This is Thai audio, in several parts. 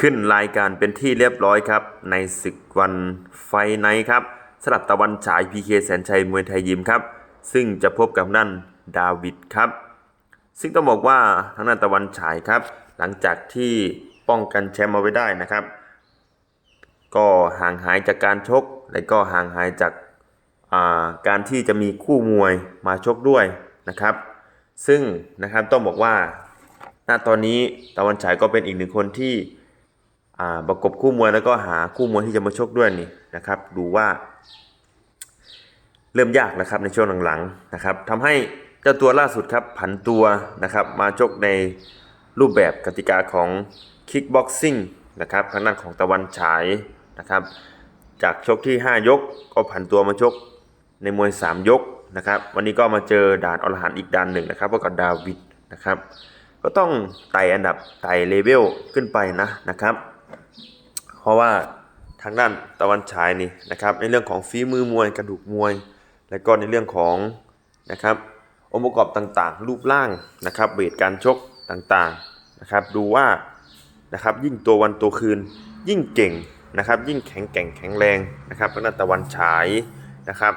ขึ้นรายการเป็นที่เรียบร้อยครับ ในศึกวันไฟไนท์ครับสลับตะวันฉายพีเคแสนชัยมวยไทยยิมครับ ซึ่งจะพบกับนั่นดาวิดครับ ซึ่งต้องบอกว่าทางด้านตะวันฉายครับ หลังจากที่ป้องกันแชมป์มาไว้ได้นะครับ ก็ห่างหายจากการชก และก็ห่างหายจากาการที่จะมีคู่มวยมาชกด้วยนะครับ ซึ่งนะครับต้องบอกว่าณตอนนี้ตะวันฉายก็เป็นอีกหนึ่งคนที่ ประกบคู่มวยแล้วก็หาคู่มวยที่จะมาชกด้วยนี่นะครับ ดูว่า เริ่มยากนะครับในช่วงหลังๆนะครับทำให้เจ้าตัวล่าสุดครับผันตัวนะครับ มาชกในรูปแบบกติกาของคิกบ็อกซิ่งนะครับทางด้านของตะวันฉายนะครับ จากชกที่ 5 ยก ก็ผันตัวมาชกในมวย 3 ยกนะครับ วันนี้ก็มาเจอด่านอรหันอีกด่านหนึ่งนะครับพบกับดาวิดนะครับ ก็ต้องไต่อันดับไต่เลเวลขึ้นไปนะนะครับ ราะว่าทางด้านตะวันฉายนี่นะครับในเรื่องของฝีมือมวยกระดูกมวย และก็ในเรื่องของนะครับองค์ประกอบต่างๆ รูปร่างนะครับเวทการชกต่างๆนะครับดูว่านะครับยิ่งตัววันตัวคืนยิ่งเก่งนะครับยิ่งแข็งแกร่งแข็งแรงนะครับทางด้านตะวันฉายนะครับ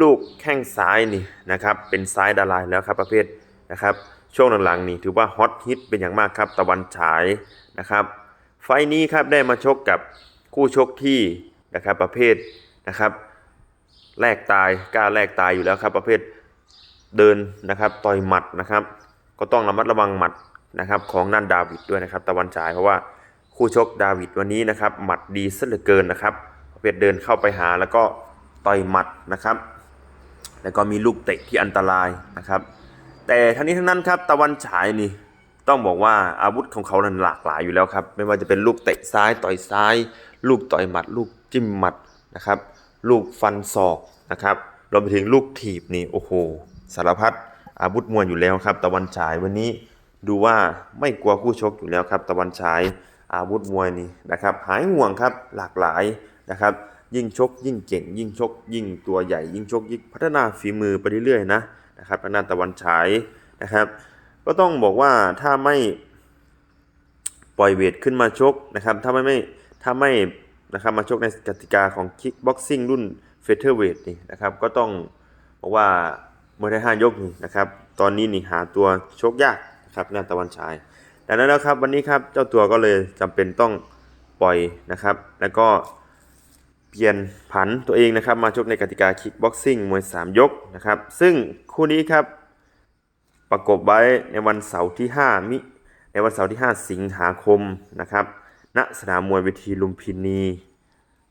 ลูกแข้งซ้ายนี่นะครับเป็นซ้ายดารายแล้วครับประเภทนะครับช่วงหลังๆนี่ถือว่าฮอตฮิตเป็นอย่างมากครับตะวันฉายนะครับ ไฟนี้ครับได้มาชกกับคู่ชกที่นะครับประเภทนะครับแลกตายกล้าแลกตายอยู่แล้วครับประเภทเดินนะครับต่อยหมัดนะครับ ก็ต้องระมัดระวังหมัดนะครับของนั่นดาวิดด้วยนะครับ ตะวันฉายเพราะว่าคู่ชกดาวิดวันนี้นะครับหมัดดีซะเหลือเกินนะครับ ประเภทเดินเข้าไปหาแล้วก็ต่อยหมัดนะครับ แล้วก็มีลูกเตะที่อันตรายนะครับ แต่ทั้งนี้ทั้งนั้นครับตะวันฉายนี่ ต้องบอกว่าอาวุธของเขานั้นหลากหลายอยู่แล้วครับ ไม่ว่าจะเป็นลูกเตะซ้ายต่อยซ้าย ลูกต่อยหมัด ลูกจิ้มหมัดนะครับ ลูกฟันศอกนะครับรวมไปถึงลูกถีบนี่โอ้โหสารพัดอาวุธมวยอยู่แล้วครับ ตะวันฉายวันนี้ดูว่าไม่กลัวคู่ชกอยู่แล้วครับ ตะวันฉายอาวุธมวยนี่นะครับ หายห่วงครับหลากหลายนะครับ ยิ่งชก ยิ่งเก่ง ยิ่งชก ยิ่งตัวใหญ่ ยิ่งชกยิ่งพัฒนาฝีมือไปเรื่อยๆนะนะครับทางด้านตะวันฉายนะครับ ก็ต้องบอกว่าถ้าไม่ปล่อยเวทขึ้นมาชกนะครับ ถ้าไม่ไม่ถ้าไม่นะครับมาชกในกติกาของคิกบ็อกซิ่งรุ่นเฟเธอร์เวทนี่นะครับก็ต้องบอกว่ามวยไทยห้ายกนี่นะครับ ตอนนี้นี่หาตัวชกยากนะครับงานตะวันฉายดังนั้นแล้วครับวันนี้ครับเจ้าตัวก็เลยจำเป็นต้องปล่อยนะครับ แล้วก็เปลี่ยนผันตัวเองนะครับมาชกในกติกาคิกบ็อกซิ่งมวย 3 ยกนะครับ ซึ่งคู่นี้ครับ ประกบไว้ในวันเสาร์ที่ 5 มิ ในวันเสาร์ที่ 5 สิงหาคมนะครับ ณ สนามมวยเวทีลุมพินี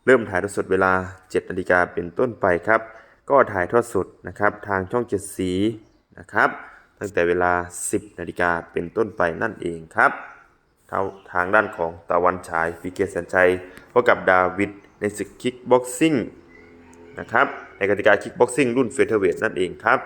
เริ่มถ่ายทอดสดเวลา 7นาฬิกาเป็นต้นไปครับ ก็ถ่ายทอดสดนะครับทางช่องเจ็ดสีนะครับ ตั้งแต่เวลา 10นาฬิกาเป็นต้นไปนั่นเองครับทาทางด้านของตะวันฉายพีเกสันชัยพบกับดาวิดในศึกคิกบ็อกซิ่งนะครับในกติกาคิกบ็อกซิ่งรุ่นเฟเธอร์เวทนั่นเองครับ